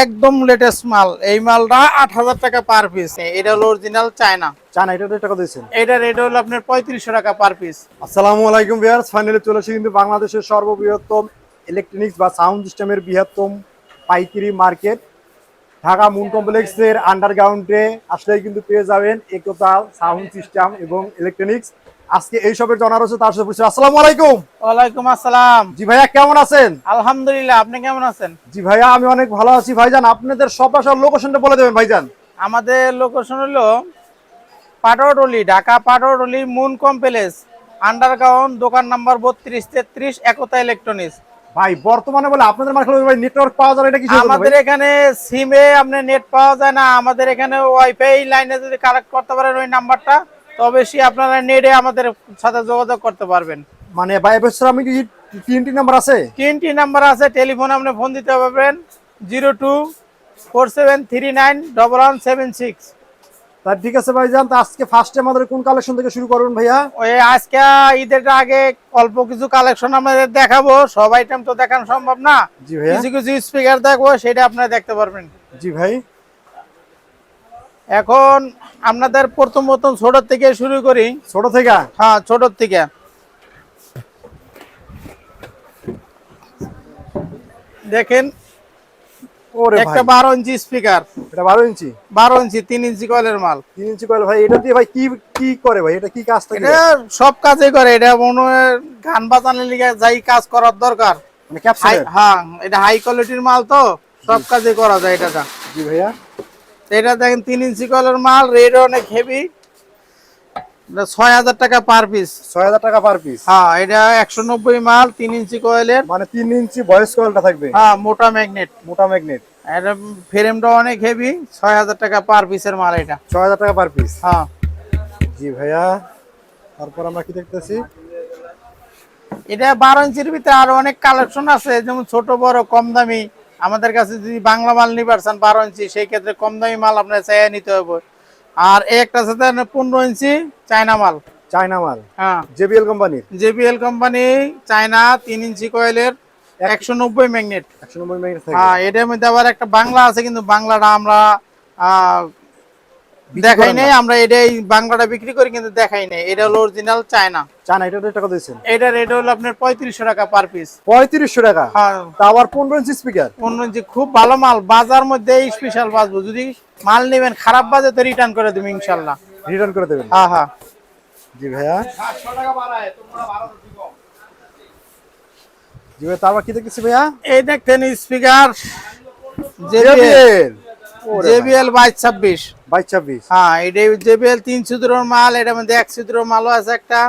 একদম লেটেস্ট মাল। এই মালটা আট হাজার টাকা পার পিস এটা হলো অরিজিনাল চায়না চান এটা টাকা দিয়েছেন? এটা রেট হলো আপনার পঁয়ত্রিশশো টাকা পার পিস আসসালামু আলাইকুম ভিউয়ার্স ফাইনালি চলে এসেছি কিন্তু বাংলাদেশের সর্ববৃহত্তম ইলেকট্রনিক্স বা সাউন্ড সিস্টেমের বৃহত্তম পাইকারি মার্কেট ঢাকা মুন কমপ্লেক্সের আন্ডারগ্রাউন্ডে আসলেই কিন্তু পেয়ে যাবেন একতা সাউন্ড সিস্টেম এবং ইলেকট্রনিক্স আজকে এই সবের জানার হচ্ছে তার সাথে পরিচয়। আসসালামু আলাইকুম। ওয়ালাইকুম আসসালাম। জি ভাইয়া কেমন আছেন? আলহামদুলিল্লাহ আপনি কেমন আছেন? জি ভাইয়া আমি অনেক ভালো আছি। ভাইজান আপনাদের সব আসার লোকেশনটা বলে দেবেন ভাইজান। আমাদের লোকেশন হলো Patuatuli Dhaka Patuatuli moon complex underground দোকান নাম্বার বত্রিশ তেত্রিশ একতা ইলেকট্রনিক্স। ভাই বর্তমানে বলে আপনাদের মার্কেটে ভাই নেটওয়ার্ক পাওয়া যায় এটা কি আমাদের এখানে সিমে আপনি নেট পাওয়া যায় না আমাদের এখানে ওয়াইফাই লাইনে যদি কানেক্ট করতে পারেন ওই নাম্বারটা তবে সে আপনারা নেটে আমাদের সাথে যোগাযোগ করতে পারবেন। মানে এবছর আমি কি তিনটি নাম্বার আছে? তিনটি নাম্বার আছে টেলিফোন আপনি ফোন দিতে পারবেন zero two four seven three nine double one seven six তা ঠিক আছে ভাইজান তা আজকে ফার্স্টে আমাদের কোন কালেকশন থেকে শুরু করবেন ভাইয়া? ওই আজকে ঈদের আগে অল্প কিছু কালেকশন আমাদের দেখাবো সব আইটেম তো দেখানো সম্ভব না। কিছু কিছু স্পিকার দেখব সেটা আপনারা দেখতে পারবেন। জি ভাই। এখন আপনাদের প্রথম প্রথম ছোট থেকে শুরু করি। ছোট থেকে? হ্যাঁ ছোট থেকে। দেখেন একটা বারো ইঞ্চি স্পিকার এটা বারো ইঞ্চি? বারো ইঞ্চি তিন ইঞ্চি কয়েলের মাল। তিন ইঞ্চি কয়েল ভাই এটা দিয়ে ভাই কি কি করে ভাই? এটা কি কাজ থাকে? সব কাজে করে। এটা মনে হয় গান বাজানোর লিগে যাই কাজ করার দরকার। মানে হ্যাঁ এটা হাই কোয়ালিটির মাল তো সব কাজে করা যায় এটা জি ভাইয়া। এটা দেখেন তিন ইঞ্চি কয়েলের মাল রেড অনেক হেভি ছয় হাজার টাকা পার পিস ছয় হাজার টাকা পার পিস হ্যাঁ এটা একশো নব্বই মাল তিন ইঞ্চি কয়েলের। মানে তিন ইঞ্চি কয়েলটা থাকবে। হ্যাঁ মোটা ম্যাগনেট মোটা ম্যাগনেট এটা ফ্রেমটা অনেক হেভি ছয় হাজার টাকা পার পিসের মাল এটা। ছয় হাজার টাকা পার পিস হ্যাঁ। জি ভাইয়া তারপর আমরা কি দেখতেছি? এটা বারো ইঞ্চির ভিতরে আরও অনেক কালেকশন আছে যেমন ছোট বড় কম দামি। আমাদের কাছে যদি বাংলা মাল নিবার চান বারো ইঞ্চি সেই ক্ষেত্রে কম দামি মাল আপনার চাইয়া নিতে হবে আর একটা সাথে পনেরো ইঞ্চি চায়না মাল। চায়না মাল। হ্যাঁ। JBL company JBL company China তিন ইঞ্চি কয়েলের একশো নব্বই ম্যাগনেট। একশো নব্বই ম্যাগনেট হ্যাঁ এটার মধ্যে আবার একটা বাংলা আছে কিন্তু বাংলাটা আমরা আহ, দেখাই নাই আমরা এটাই বাংলাটা বিক্রি করি কিন্তু দেখাই নাই। এটা হলো অরিজিনাল চায়না। চায়না এটা টাকা দিয়েছেন? এটা রেট হলো আপনার পঁয়ত্রিশশো টাকা পার পিস পঁয়ত্রিশশো টাকা? হ্যাঁ। আবার পনেরো ইঞ্চি স্পিকার অন্য যে খুব ভালো মাল। বাজার মধ্যে স্পেশাল বাজবো। যদি মাল নেবেন খারাপ বাজে তো রিটার্ন করে দেবো ইনশাল্লাহ। রিটার্ন করে দেবেন? হ্যাঁ হ্যাঁ। জি ভাইয়া। জি ভাই তারপর কি দেখতেছি ভাইয়া? এই দেখতেন স্পিকার জেবিএল জেবিএল বাইশ ছাব্বিশ। বাইশ ছাব্বিশ। হ্যাঁ এটা জেবিএল তিন ছিদ্রের মাল এটার মধ্যে এক ছিদ্রের মালও আছে একটা।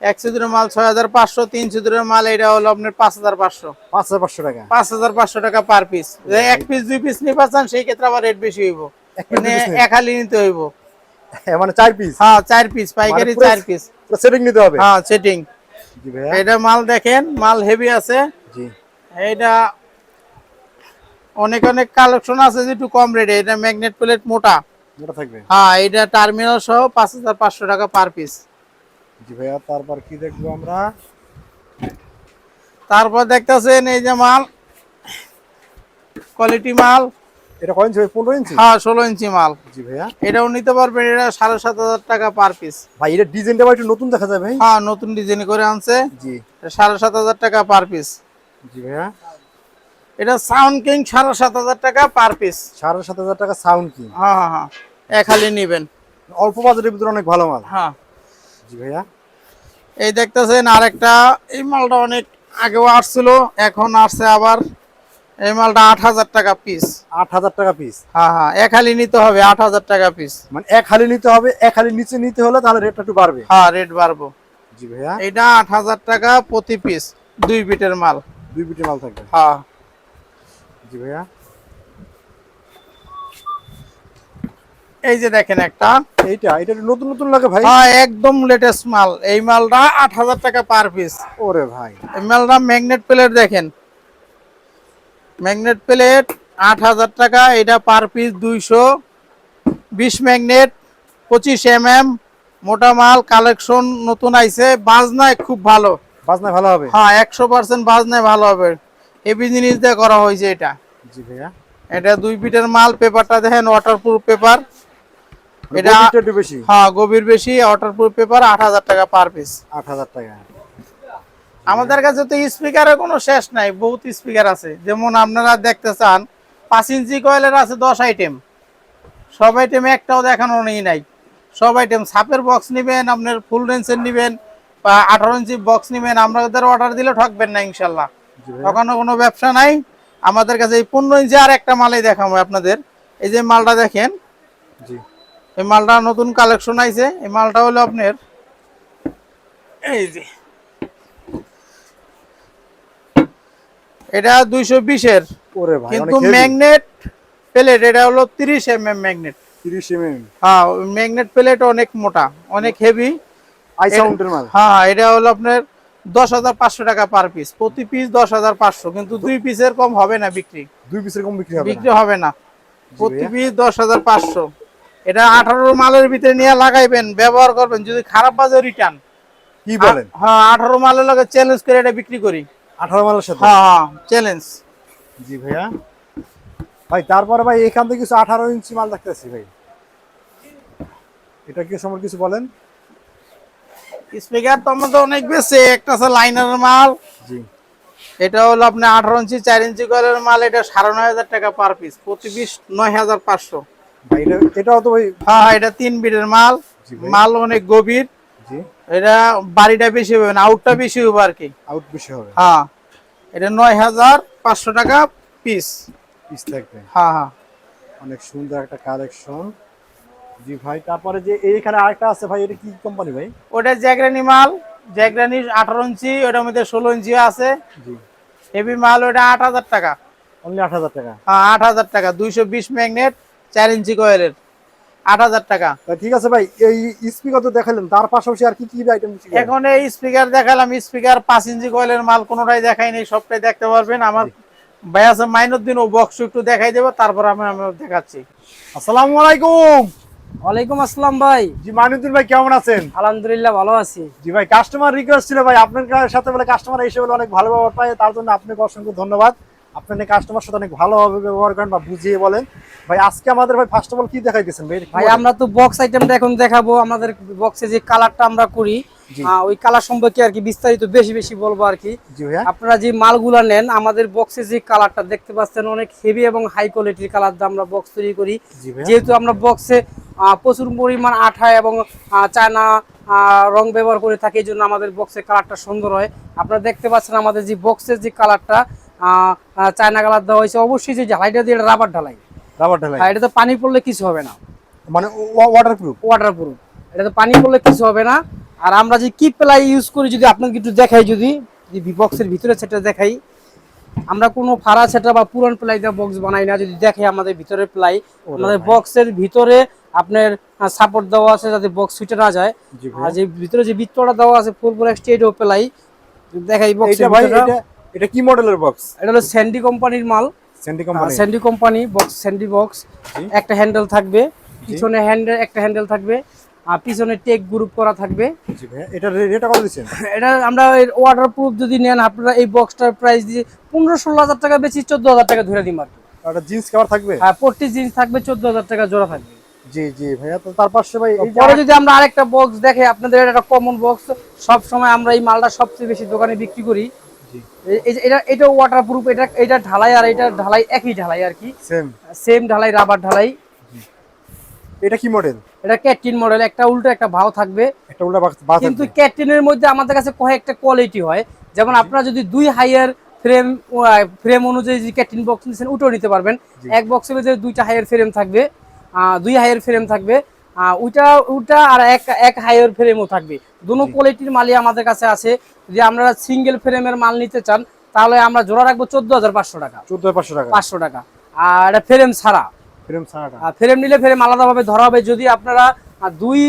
এক ছিদ্রের মাল ছয় হাজার পাঁচশো তিন ছিদ্রের মাল এটা হলো আপনার পাঁচ হাজার পাঁচশো। পাঁচ হাজার পাঁচশো টাকা। পাঁচ হাজার পাঁচশো টাকা পার পিস এক পিস দুই পিস নিয়ে পাচ্ছেন সেই ক্ষেত্রে আবার রেট বেশি হইব। এক piece, মানে হালি নিতে হইব। হ্যাঁ, মানে চার পিস হ্যাঁ চার পিস পাইকারি চার পিস সেটিং নিতে হবে। হ্যাঁ সেটিং এটা মাল দেখেন মাল হেভি আছে। জি। এটা অনেক অনেক কালেকশন আছে যে একটু কম রেটে এটা ম্যাগনেট প্লেট মোটা। মোটা থাকবে? হ্যাঁ এটা টার্মিনাল সহ পাঁচ হাজার পাঁচশো টাকা পার পিস জি ভাইয়া তারপর কি দেখব আমরা? তারপর দেখতেছেন এই যে মাল। কোয়ালিটি মাল। এটা কয় ইঞ্চি ভাই? পনেরো ইঞ্চি হ্যাঁ ষোলো ইঞ্চি মাল। জি ভাইয়া। এটাও নিতে পারবেন এটা সাড়ে সাত হাজার টাকা পার পিস ভাই এটা ডিজাইনটা একটু নতুন দেখা যায় ভাই। হ্যাঁ নতুন ডিজাইন করে আনছে। জি। এটা সাড়ে সাত হাজার টাকা পার পিস জি ভাইয়া। এটা সাউন্ড কিং সাড়ে সাত হাজার টাকা পার পিস সাড়ে সাত হাজার টাকা সাউন্ড কি হ্যাঁ হ্যাঁ হ্যাঁ। এক হালি নিবেন। অল্প বাজারের ভিতরে অনেক ভালো মাল। হ্যাঁ। জি ভাইয়া। এই দেখতেছেন আরেকটা এই মালটা অনেক আগেও আসছিল এখন আসছে আবার। এই মালটা আট হাজার টাকা পিস আট হাজার টাকা পিস হ্যাঁ হ্যাঁ এক হালি নিতে হবে আট হাজার টাকা পিস মানে এক হালি নিতে হবে এক হালি নিচে নিতে হলে তাহলে রেটটা একটু বাড়বে। হ্যাঁ রেট বাড়বো। জি ভাইয়া। এটা আট হাজার টাকা প্রতি পিস দুই বিটের মাল। দুই বিটি মাল থাকবে। হ্যাঁ। জি ভাইয়া। এই যে দেখেন একটা। এইটা এটা নতুন নতুন লাগে ভাই। হ্যাঁ একদম লেটেস্ট মাল। এই মালটা আট হাজার টাকা পার পিস ওরে ভাই। এই মালটা ম্যাগনেট প্লেট দেখেন। ম্যাগনেট প্লেট আট হাজার টাকা এটা পার পিস দুইশো। বিশ ম্যাগনেট পঁচিশ এম এম মোটা মাল কালেকশন নতুন আইছে। বাজনায় খুব ভালো। বাজনা ভালো হবে? হ্যাঁ একশো পার্সেন্ট বাজনায় ভালো হবে। হেভি জিনিস দিয়ে করা হয়েছে এটা। জি ভাইয়া। এটা দুই ফিটের মাল পেপারটা দেখেন ওয়াটারপ্রুফ পেপার এটা বেশি? হ্যাঁ গভীর বেশি ওয়াটারপ্রুফ পেপার আট হাজার টাকা পার পিস আট হাজার টাকা। আমাদের কাছে তো স্পিকারের কোনো শেষ নাই বহুত স্পিকার আছে। যেমন আপনারা দেখতে চান পাঁচ ইঞ্চি কয়েলের আছে দশ আইটেম সব আইটেম একটাও দেখানো নেই নাই। সব আইটেম সাপের বক্স নেবেন আপনার ফুল রেঞ্জের নেবেন বা আঠারো ইঞ্চি বক্স নেবেন আপনাদের অর্ডার দিলে ঠকবেন না ইনশাল্লাহ। তখনও কোনো ব্যবসা নাই। আমাদের কাছে এই পনেরো ইঞ্চি আর একটা মালাই দেখাবো আপনাদের। এই যে মালটা দেখেন জি। এই মালটা নতুন কালেকশন আইছে। এই মালটা হলো আপনার এই যে। এটা দুইশো বিশের। কিন্তু ম্যাগনেট প্লেট এটা হলো তিরিশ এম এম ম্যাগনেট তিরিশ এমএম হ্যাঁ ম্যাগনেট প্লেট অনেক মোটা অনেক হেভি আই সাউন্ডের মাল। হ্যাঁ এটা হলো আপনার দশ হাজার পাঁচশো টাকা পার পিস প্রতি পিস দশ হাজার পাঁচশো কিন্তু দুই পিসের কম হবে না বিক্রি। দুই পিসের কম বিক্রি হবে বিক্রি হবে না। প্রতি পিস দশ হাজার পাঁচশো। এটা আঠারো মালের ভিতরে নিয়ে লাগাইবেন ব্যবহার করবেন যদি খারাপ বাজে রিটার্ন কি বলেন? হ্যাঁ আঠারো মালের লগে চ্যালেঞ্জ করে এটা বিক্রি করি। আঠারো মালের সাথে? হ্যাঁ হ্যাঁ চ্যালেঞ্জ জি ভাইয়া। ভাই তারপরে ভাই এখান থেকে কিছু আঠারো ইঞ্চি মাল দেখতেছি ভাই। এটা কি সম্পর্কে কিছু বলেন? স্পিকার তো আমাদের অনেক বেশি একটা আছে লাইনারের মাল। জি। এটা হলো আপনার আঠারো ইঞ্চি চার ইঞ্চি কয়েলের মাল এটা সাড়ে নয় হাজার টাকা পার পিস প্রতি পিস নয় হাজার পাঁচশো। এটাও তো ভাই হ্যাঁ হ্যাঁ, এটা তিন বিটের মাল। মাল অনেক গভীর। এটা বাড়িটা বেশি হবে না আউটটা বেশি হবে আর কি। আউট বেশি হবে। হ্যাঁ এটা নয় হাজার পাঁচশো টাকা পিস পিস থাকবে। হ্যাঁ হ্যাঁ। অনেক সুন্দর একটা কালেকশন জি ভাই তারপরে যে এইখানে আরেকটা আছে ভাই এটা কি কোম্পানি ভাই? ওটা জ্যাগরানি মাল জ্যাগরানি আঠারো ইঞ্চি ওটার মধ্যে ষোলো ইঞ্চি আছে। জি। হেভি মাল ওটা আট হাজার টাকা। অনলি আট হাজার টাকা? হ্যাঁ আট হাজার টাকা দুইশো বিশ ম্যাগনেট চার ইঞ্চি কয়েলের আট হাজার টাকা। ঠিক আছে ভাই এই স্পিকার তো দেখালেন তার পাশাপাশি আর কি কি আইটেম এখন এই স্পিকার দেখালাম স্পিকার পাঁচ ইঞ্চি কয়েলের মাল কোনোটাই দেখাই নেই সবটাই দেখতে পারবেন। আমার ভাই আছে মাইনুদ্দিন ও বক্স একটু দেখাই দেবো তারপর আমি আমি দেখাচ্ছি। আসসালামু আলাইকুম। ওয়ালাইকুম আসসালাম ভাই। জি মানিউদ্দিন ভাই কেমন আছেন? আলহামদুলিল্লাহ ভালো আছি। জি ভাই কাস্টমার রিকোয়েস্ট ছিল ভাই। আপনার সাথে বলে কাস্টমার এসে বলে অনেক ভালো ব্যবহার পায় তার জন্য আপনাকে অসংখ্য ধন্যবাদ। আপনি কাস্টমার সাথে অনেক ভালোভাবে ব্যবহার করেন বা বুঝিয়ে বলেন। ভাই আজকে আমাদের ভাই ফার্স্ট অফ অল কি দেখাইতেছেন ভাই? ভাই আমরা তো বক্স আইটেমটা এখন দেখাবো। আমাদের বক্সে যে কালারটা আমরা করি ওই কালার সম্পর্কে আর কি বিস্তারিত বেশি বেশি বলব আর কি। আপনারা যে মালগুলা নেন আমাদের বক্সে যে কালারটা দেখতে পাচ্ছেন অনেক হেভি এবং হাই কোয়ালিটির কালার দিয়ে আমরা বক্স তৈরি করি। যেহেতু আমরা বক্সে প্রচুর পরিমাণ আঠা এবং চায়না রং ব্যবহার করে থাকি এই জন্য আমাদের বক্সের কালারটা সুন্দর হয়। আপনারা দেখতে পাচ্ছেন আমাদের যে বক্সের যে কালারটা চায়না কালার দেওয়া হয়েছে অবশ্যই যে ঢালাইটা দিয়ে রাবার ঢালাই। রাবার ঢালাই। এটা তো পানি পড়লে কিছু হবে না। মানে ওয়াটার প্রুফ ওয়াটার প্রুফ এটা তো পানি পড়লে কিছু হবে না। আর আমরা যে কি প্লাই ইউজ করি যদি আপনাকে একটু দেখাই যদি বক্সের ভিতরে সেটা দেখাই। আমরা কোনো ফাড়া সেটা বা পুরান প্লাই দিয়ে বক্স বানাই না যদি দেখে আমাদের ভিতরে প্লাই আমাদের বক্সের ভিতরে আপনার সাপোর্ট দেওয়া আছে যাতে বক্স ছুটে না যায়। আর যে ভিতরে যে বৃত্তটা দেওয়া আছে ফুল ফুল স্টেট ও প্লাই দেখাই বক্স এটা ভাই এটা এটা কি মডেলের বক্স এটা হলো স্যান্ডি কোম্পানির মাল। Senti company Sandy company box Sandy box একটা হ্যান্ডেল থাকবে পিছনে হ্যান্ডেল একটা হ্যান্ডেল থাকবে আর পিছনে টেক গ্রুপ করা থাকবে। জি ভাইয়া এটা রেট কত দিচ্ছেন? এটা আমরা ওয়াটার প্রুফ যদি নেন আপনারা এই বক্সটার প্রাইস দিয়ে পনেরো ষোলো হাজার টাকা বেশি চোদ্দ হাজার টাকা ধরে দিন আর কি একটা জিন্স কভার থাকবে? হ্যাঁ পট্টি জিন্স থাকবে চোদ্দ হাজার টাকা জোড়া থাকবে। জি জি ভাইয়া তো তার পাশে ভাই পরে যদি আমরা আরেকটা বক্স দেখে আপনাদের একটা কমন বক্স সব সময় আমরা এই মালটা সবচেয়ে বেশি দোকানে বিক্রি করি। এটা এটা এটা এটা ঢালাই আর এটা ঢালাই একই ঢালাই আর কি। সেম সেম ঢালাই রাবার ঢালাই। এটা কি মডেল এটা মডেল একটা উল্টো একটা ভাও থাকবে। একটা উল্টা বাক্স কিন্তু ক্যাটিনের মধ্যে আমাদের কাছে কয়েকটা কোয়ালিটি হয়। যেমন আপনারা যদি দুই হাইয়ার ফ্রেম ফ্রেম অনুযায়ী যে ক্যাটিন বক্স ওটাও নিতে পারবেন। এক বক্সের মধ্যে দুইটা হাইয়ার ফ্রেম থাকবে। দুই হাইয়ার ফ্রেম থাকবে। ওইটা ওইটা আর এক এক হাইয়ার ফ্রেমও থাকবে। দুটো কোয়ালিটির মালই আমাদের কাছে আছে। যদি আপনারা সিঙ্গেল ফ্রেমের মাল নিতে চান তাহলে আমরা জোড়া রাখব চোদ্দ হাজার পাঁচশো টাকা। চোদ্দ পাঁচশো টাকা। পাঁচশো টাকা। আর এটা ফ্রেম ছাড়া। ফ্রেম আর ফ্রেম নিলে ফ্রেম আলাদাভাবে ধরা হবে। যদি আপনারা দুই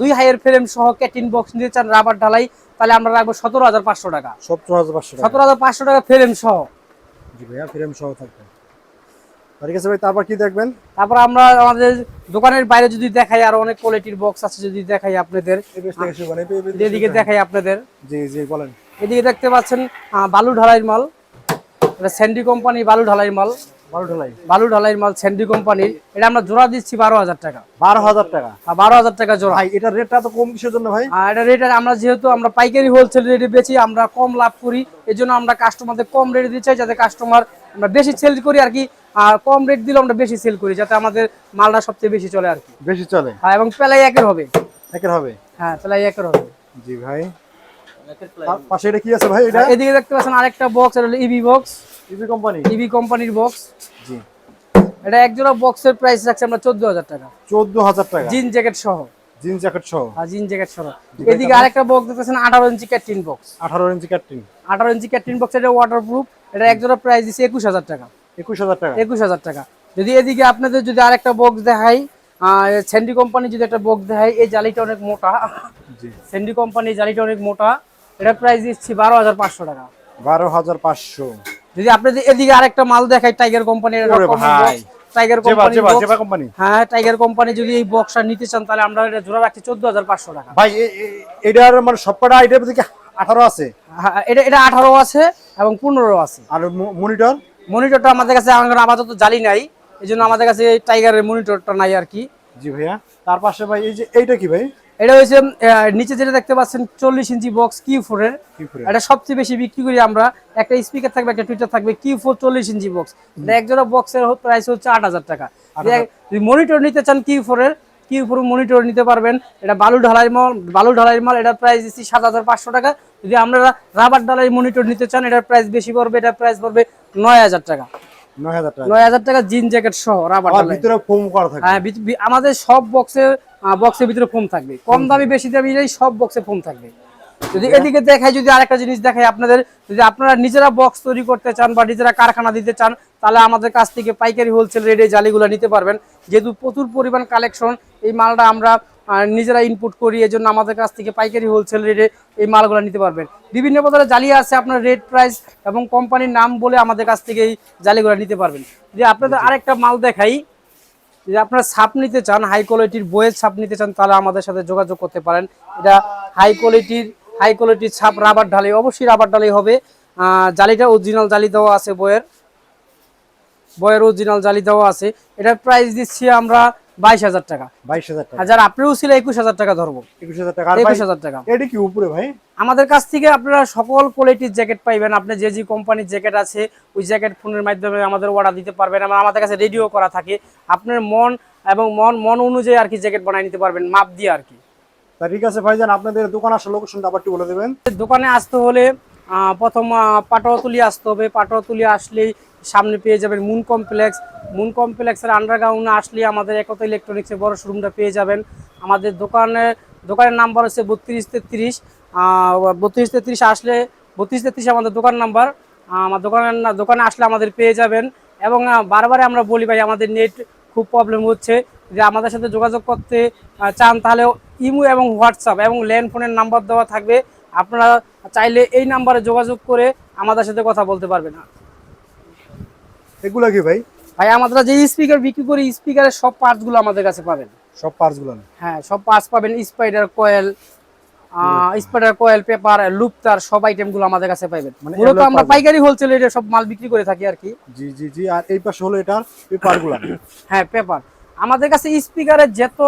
দুই হাইয়ের ফ্রেম সহ ক্যাটিন বক্স নিতে চান রাবার ঢালাই তাহলে আমরা রাখব সতেরো হাজার পাঁচশো টাকা। সত্তর হাজার পাঁচশো টাকা। সতেরো হাজার পাঁচশো টাকা ফ্রেম সহ। জি ভাইয়া ফ্রেম সহ থাকবে। ঠিক আছে ভাই তারপর কি দেখবেন? তারপর আমরা আমাদের দোকানের বাইরে যদি দেখাই আর অনেক কোয়ালিটির বক্স আছে যদি দেখাই আপনাদের। এদিকে দেখাই আপনাদের। জি জি বলেন। এদিকে দেখতে পাচ্ছেন বালু ঢালাইয়ের মাল। এটা স্যান্ডি কোম্পানি বালু ঢালাই মাল। ঢালাই। বালু ঢালাই মাল স্যান্ডি কোম্পানির। এটা আমরা জোড়া দিচ্ছি বারো হাজার টাকা। বারো হাজার টাকা। বারো হাজার টাকা জোড়া। ভাই এটা রেটটা তো কম কিসের জন্য ভাই? আর এটা রেট আমরা যেহেতু আমরা পাইকারি হোলসেল রেটে বেচি আমরা কম লাভ করি এই জন্য আমরা কাস্টমারদের কম রেটে দিতে চাই যাতে কাস্টমার আমরা বেশি সেল করি আর কি আর কম রেট দিলে আমরা বেশি সেল করি যাতে আমাদের মালটা সবচেয়ে বেশি চলে আর কি। বেশি চলে। হ্যাঁ এবং পেলাই একের হবে। একের হবে? হ্যাঁ পেলাই একের হবে। জি ভাই। পাশে এটা কি আছে ভাই এটা? এদিকে দেখতে পাচ্ছেন আরেকটা বক্স এটা হলো ইবি বক্স ইবি কোম্পানি ইবি কোম্পানির বক্স জি। এটা এক জোড়া বক্সের প্রাইস রাখছি আমরা চোদ্দ হাজার টাকা। চোদ্দ হাজার টাকা। জিন জ্যাকেট সহ। জিন্স জ্যাকেট সহ। আর জিন জ্যাকেট সহ। এদিকে আরেকটা বক্স দেখতেছেন আঠারো ইঞ্চি ক্যাটরিন বক্স আঠারো ইঞ্চি ক্যাটরিং আঠারো ইঞ্চি ক্যাটরিন বক্স এটা ওয়াটারপ্রুফ এটা এক জোড়া প্রাইস একুশ হাজার টাকা। একুশ হাজার টাকা। একুশ হাজার টাকা। যদি এদিকে আপনাদের যদি আরেকটা বক্স দেখাই স্যান্ডি কোম্পানি যদি একটা বক্স দেখাই এই জালিটা অনেক মোটা। জি। স্যান্ডি কোম্পানির জালিটা অনেক মোটা। এটা প্রাইস দিচ্ছি বারো হাজার পাঁচশো টাকা। বারো হাজার পাঁচশো। যদি আপনাদের এদিকে আরেকটা মাল দেখাই টাইগার কোম্পানির। Tiger company Zeba Zeba company হ্যাঁ টাইগার কোম্পানি যদি এই বক্সটা নিতে চান তাহলে আমরা এটা জোড়া রাখছি চোদ্দ হাজার পাঁচশো টাকা। ভাই এটার মানে সবকটা আইটেম থেকে আঠারো আছে। হ্যাঁ, এটা এটা আঠারো আছে এবং পনেরো আছে। আর মনিটর মনিটরটা আমাদের কাছে আপাতত জালি নাই এই জন্য আমাদের কাছে টাইগারের মনিটরটা নাই আর কি। জি ভাইয়া। তার পাশে ভাই এই যে এইটা কি ভাই? এটা হচ্ছে আহ, নিচে যেটা দেখতে পাচ্ছেন চল্লিশ ইঞ্চি বক্স কিউ ফোরের কি করে এটা সবচেয়ে বেশি বিক্রি করি আমরা। একটা স্পিকার থাকবে একটা টুইটার থাকবে কিউ ফোর চল্লিশ ইঞ্চি বক্স এটা এক জোড়া বক্সের প্রাইস হচ্ছে আট হাজার টাকা। মনিটর নিতে চান কিউ ফোরের কিউ ফোর মনিটর নিতে পারবেন। এটা বালু ঢালাই মাল বালু ঢালাই মাল এটার প্রাইস দিচ্ছি সাত হাজার পাঁচশো টাকা। যদি আপনারা রাবার ঢালাই মনিটর নিতে চান এটার প্রাইস বেশি পড়বে এটার প্রাইস পড়বে নয় হাজার টাকা। নয় হাজার টাকা। জিন জ্যাকেট সহ রাবার ভিতরে ফোম করা থাকে হ্যাঁ আমাদের সব বক্সে বক্সের ভিতরে ফোম থাকবে। কম দামি বেশি দামি সব বক্সে ফোম থাকবে। যদি এদিকে দেখাই যদি আরেকটা জিনিস দেখাই আপনাদের যদি আপনারা নিজেরা বক্স তৈরি করতে চান বা নিজেরা কারখানা দিতে চান তাহলে আমাদের কাছ থেকে পাইকারি হোলসেল রেটে জালিগুলো নিতে পারবেন। যেহেতু প্রচুর পরিমাণ কালেকশন এই মালটা আমরা নিজেরা ইনপুট করি এই জন্য আমাদের কাছ থেকে পাইকারি হোলসেল রেটে এই মালগুলো নিতে পারবেন। বিভিন্ন প্রকারের জালি আছে আপনার রেট প্রাইস এবং কোম্পানির নাম বলে আমাদের কাছ থেকে এই জালিগুলো নিতে পারবেন। যদি আপনাদের আরেকটা মাল দেখাই যদি আপনারা ছাপ নিতে চান হাই কোয়ালিটির বইয়ের ছাপ নিতে চান, তাহলে আমাদের সাথে যোগাযোগ করতে পারেন। এটা হাই কোয়ালিটির হাই কোয়ালিটির ছাপ রাবার ঢালি অবশ্যই রাবার ঢালি হবে। জালিটা অরিজিনাল জালি দেওয়া আছে বইয়ের। বইয়ের অরিজিনাল জালি দেওয়া আছে। এটার প্রাইস দিচ্ছি আমরা বাইশ হাজার টাকা। বাইশ হাজার টাকা। হাজার আপনিও ছিল একুশ হাজার টাকা ধরবো একুশ হাজার টাকা। একুশ হাজার টাকা। এটা কি উপরে ভাই? আমাদের কাছ থেকে আপনারা সকল কোয়ালিটির জ্যাকেট পাইবেন। আপনি যে যে কোম্পানির জ্যাকেট আছে ওই জ্যাকেট ফোনের মাধ্যমে আমাদের অর্ডার দিতে পারবেন। এবং আমাদের কাছে রেডিও করা থাকে। আপনার মন এবং মন মন অনুযায়ী আর কি জ্যাকেট বানিয়ে নিতে পারবেন মাপ দিয়ে আর কি। তা ঠিক আছে ভাইজান আপনাদের দোকান আসার লোকেশনটা আবার বলে দেবেন। দোকানে আসতে হলে প্রথম পাটোয়াতুলি আসতে হবে। পাটোয়াতুলি আসলেই সামনে পেয়ে যাবেন মুন কমপ্লেক্স মুন কমপ্লেক্সের আন্ডারগ্রাউন্ডে আসলে আমাদের একতা ইলেকট্রনিক্সের বড় শোরুমটা পেয়ে যাবেন। আমাদের দোকানে, দোকানের নাম্বার হচ্ছে বত্রিশ তেত্রিশ। বত্রিশ তেত্রিশ আসলে, বত্রিশ তেত্রিশ আমাদের দোকান নাম্বার আমার দোকানের দোকানে আসলে আমাদের পেয়ে যাবেন। এবং বারবারে আমরা বলি ভাই, আমাদের নেট খুব প্রবলেম হচ্ছে। যে আমাদের সাথে যোগাযোগ করতে চান, তাহলে ইমো এবং হোয়াটসঅ্যাপ এবং ল্যান্ড ফোনের নাম্বার দেওয়া থাকবে। আপনারা চাইলে এই নাম্বারে যোগাযোগ করে আমাদের সাথে কথা বলতে পারবেন। এগুলা কি ভাই? ভাই আমাদের যে স্পিকার বিক্রি করি স্পিকারের সব পার্টসগুলো আমাদের কাছে পাবেন। সব পার্টসগুলো হ্যাঁ সব পার্টস পাবেন spider coil spider coil paper লুপতার সব আইটেমগুলো আমাদের কাছে পাবেন মানে মূলত এগুলো আমরা পাইকারি হোলসেল রেটে সব মাল বিক্রি করে থাকি আর কি। জি জি জি আর এই পাশে হলো এটার পেপারগুলা। হ্যাঁ পেপার আমাদের কাছে স্পিকারের যত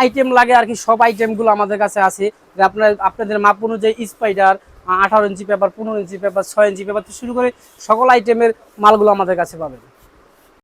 আইটেম লাগে আর কি সব আইটেমগুলো আমাদের কাছে আছে। আপনার আপনাদের মাপ অনুযায়ী স্পাইডার আঠারো ইঞ্চি পেপার পনেরো ইঞ্চি পেপার ছয় ইঞ্চি পেপার থেকে শুরু করে সকল আইটেমের মালগুলো আমাদের কাছে পাবেন।